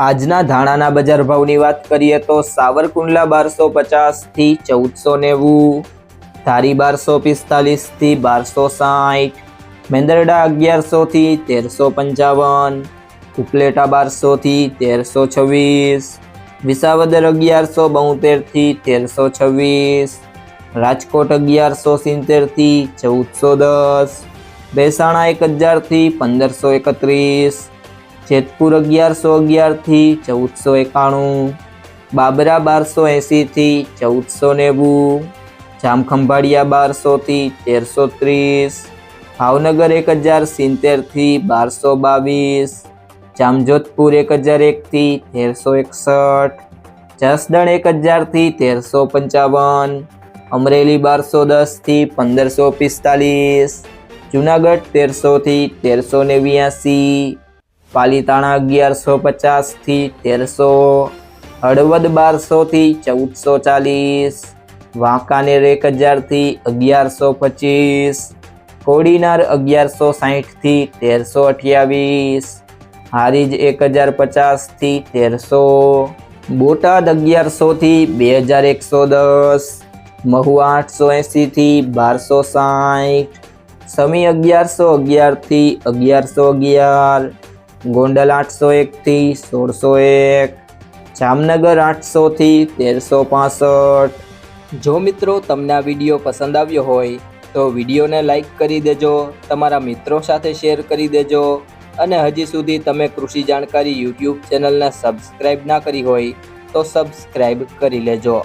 આજના ધાણાના બજાર ભાવની વાત કરીએ તો સાવરકુંડલા બારસો પચાસથી ચૌદસો નેવું, ધારી બારસો પિસ્તાલીસથી બારસો સાઠ, મેંદરડા અગિયારસોથી તેરસો પંચાવન, ઉપલેટા બારસોથી તેરસો છવ્વીસ, વિસાવદર અગિયારસો બોતેરથી તેરસો છવ્વીસ, રાજકોટ અગિયારસો સિત્તેરથી ચૌદસો દસ, મહેસાણા એક હજારથી પંદરસો એકત્રીસ જેતપુર અગિયારસો અગિયારથી ચૌદસો એકાણું, બાબરા બારસો એંસીથી ચૌદસો નેવું, જામખંભાળિયા બારસોથી તેરસો ત્રીસ, ભાવનગર એક હજાર સિત્તેરથી બારસો બાવીસ, જામજોધપુર એક હજાર એકથી તેરસો એકસઠ, જસદણ એક હજારથી તેરસો પંચાવન, અમરેલી બારસો દસથી પંદરસો પિસ્તાલીસ, જુનાગઢ તેરસોથી તેરસો નેવ્યાસી પાલીતાણા અગિયારસો પચાસથી તેરસો, હળવદ બારસોથી ચૌદસો ચાલીસ, વાંકાનેર એક હજારથી અગિયારસો પચીસ, કોડીનાર અગિયારસો સાહીઠથી તેરસો અઠ્યાવીસ, હારીજ એક હજાર પચાસથી તેરસો, બોટાદ અગિયારસોથી બે હજાર એકસો દસ મહુ આઠસો એંસીથી બારસો સાઠ સમી અગિયારસો અગિયારથી અગિયારસો અગિયાર ગોંડલ આઠસો એકથી સોળસો એક, જામનગર આઠસોથી તેરસો પાસઠ. જો મિત્રો તમને આ વીડિયો પસંદ આવ્યો હોય, તો વિડીયોને લાઈક કરી દેજો, તમારા મિત્રો સાથે શેર કરી દેજો, અને હજી સુધી તમે કૃષિ જાણકારી યુટ્યુબ ચેનલને સબસ્ક્રાઈબ ના કરી હોય, તો સબસ્ક્રાઈબ કરી લેજો.